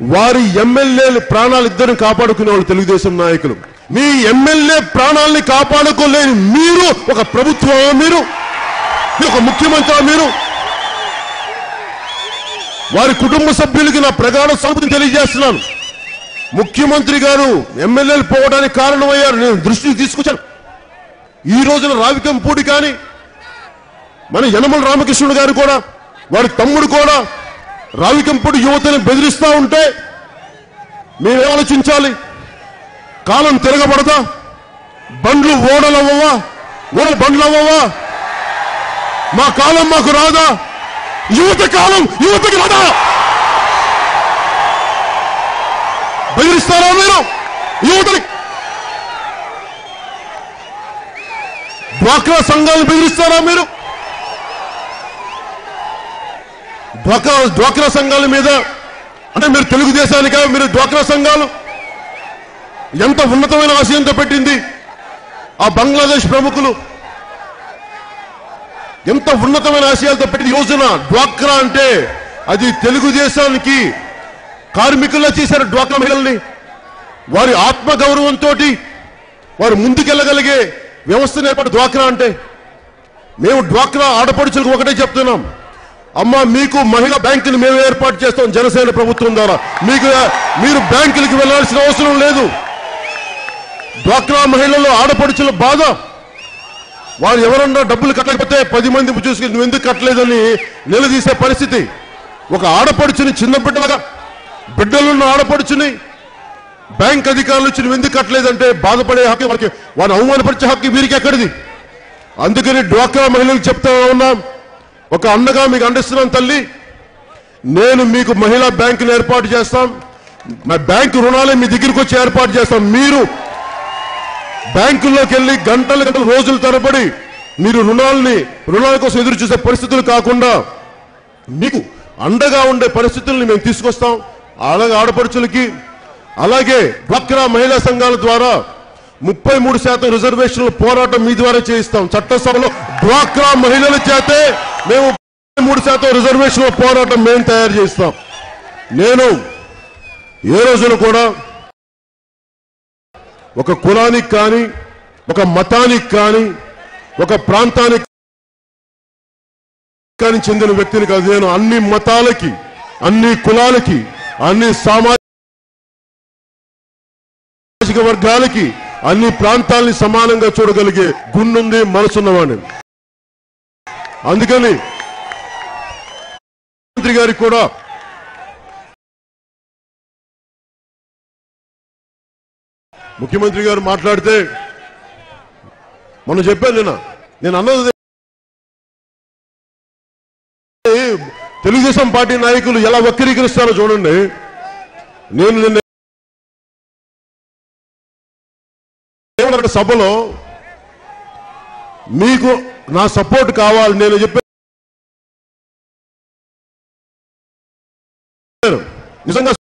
వారి ఎమ్మెల్యేలు ప్రాణాలు ఇద్దరు కాపాడుకునే వాళ్ళు తెలుగుదేశం నాయకులు. మీ ఎమ్మెల్యే ప్రాణాలని కాపాడుకోలేని మీరు ఒక ప్రభుత్వమా మీరు మీరు ఒక ముఖ్యమంత్రి మీరు వారి కుటుంబ సభ్యులకి నా ప్రగాఢ సంపదని తెలియజేస్తున్నాను. ముఖ్యమంత్రి గారు ఎమ్మెల్యేలు పోవడానికి కారణమయ్యారు నేను దృష్టికి తీసుకొచ్చాను. ఈ రోజున రావికంపూడి కానీ మన యనమల రామకృష్ణుడు గారు కూడా వారి తమ్ముడు కూడా రావికంపూడి యువతని బెదిరిస్తూ ఉంటే మేము ఆలోచించాలి? కాలం తిరగబడదా? బండ్లు ఓడలవ్వవా? ఓడ బండ్లు అవ్వవా మా కాలం మాకు రాదా? యువత కాలం యువతకి రాదా? బెదిరిస్తారా మీరు? యువతని డ్వాక్రా సంఘాలను బెదిరిస్తారా మీరు? డ్వాక్రా డ్వాక్రా సంఘాల మీద అంటే మీరు తెలుగుదేశానిక మీరు డ్వాక్రా సంఘాలు? ఎంత ఉన్నతమైన ఆశయంతో పెట్టింది ఆ బంగ్లాదేశ్ ప్రముఖులు? ఎంత ఉన్నతమైన ఆశయాలతో పెట్టిన యోజన డ్వాక్రా అంటే అది తెలుగుదేశానికి కార్మికుల్లో చేశారు డ్వాక్రా మహిళల్ని. వారి ఆత్మగౌరవంతో వారు ముందుకెళ్ళగలిగే వ్యవస్థను ఏర్పాటు డ్వాక్రా అంటే. మేము డ్వాక్రా ఆడపడుచులకు ఒకటే చెప్తున్నాం. అమ్మ మీకు మహిళా బ్యాంకులు మేము ఏర్పాటు చేస్తాం జనసేన ప్రభుత్వం ద్వారా. మీకు మీరు బ్యాంకులకు వెళ్ళాల్సిన అవసరం లేదు. డ్వాక్రా మహిళలు ఆడపడుచుల బాధ. వారు ఎవరన్నా డబ్బులు కట్టకపోతే పది మంది చూసి నువ్వు ఎందుకు కట్టలేదని నిలదీసే పరిస్థితి. ఒక ఆడపడుచుని చిన్న బిడ్డలుగా బిడ్డలున్న ఆడపడుచుని బ్యాంక్ అధికారులు వచ్చి నువ్వు ఎందుకు కట్టలేదంటే బాధపడే హక్కు వారికి వారిని అవమానపరిచే హక్కు వీరికి ఎక్కడిది అందుకని డ్వాక్రా మహిళలకు చెప్తా ఉన్నాం. ఒక అండగా మీకు అందిస్తున్నాం తల్లి. నేను మీకు మహిళా బ్యాంకులు ఏర్పాటు చేస్తాం. మా బ్యాంకు రుణాలే మీ దగ్గరికి వచ్చి ఏర్పాటు చేస్తాం. మీరు బ్యాంకుల్లోకి వెళ్ళి గంటలు గంటలు రోజుల తరబడి మీరు రుణాలని రుణాల కోసం ఎదురు చూసే పరిస్థితులు కాకుండా మీకు అండగా ఉండే పరిస్థితుల్ని మేము తీసుకొస్తాం. అలాగే ఆడపడుచులకి అలాగే డ్వాక్రా మహిళా సంఘాల ద్వారా ముప్పై మూడు శాతం రిజర్వేషన్ల పోరాటం మీ ద్వారా చేయిస్తాం. చట్టసభలో డ్వాక్రా మహిళల చేతే మేము మూడు శాతం రిజర్వేషన్ల పోరాటం మేము తయారు చేస్తాం. నేను ఏ రోజున కూడా ఒక కులానికి కానీ ఒక మతానికి కానీ ఒక ప్రాంతానికి కానీ చెందిన వ్యక్తిని కాదు. నేను అన్ని మతాలకి అన్ని కులాలకి అన్ని సామాజిక వర్గాలకి అన్ని ప్రాంతాలని సమానంగా చూడగలిగే గున్నుంది మనసున్నవాడిని అందుకని మంత్రి గారికి కూడా ముఖ్యమంత్రి గారు మాట్లాడితే మొన్న చెప్పాను నిన్న. నేను అన్నది తెలుగుదేశం పార్టీ నాయకులు ఎలా వక్రీకరిస్తారో చూడండి. నేను నిన్న ఏమన్నా సభలో మీకు నా సపోర్ట్ కావాలి నేను చెప్పాను నిజంగా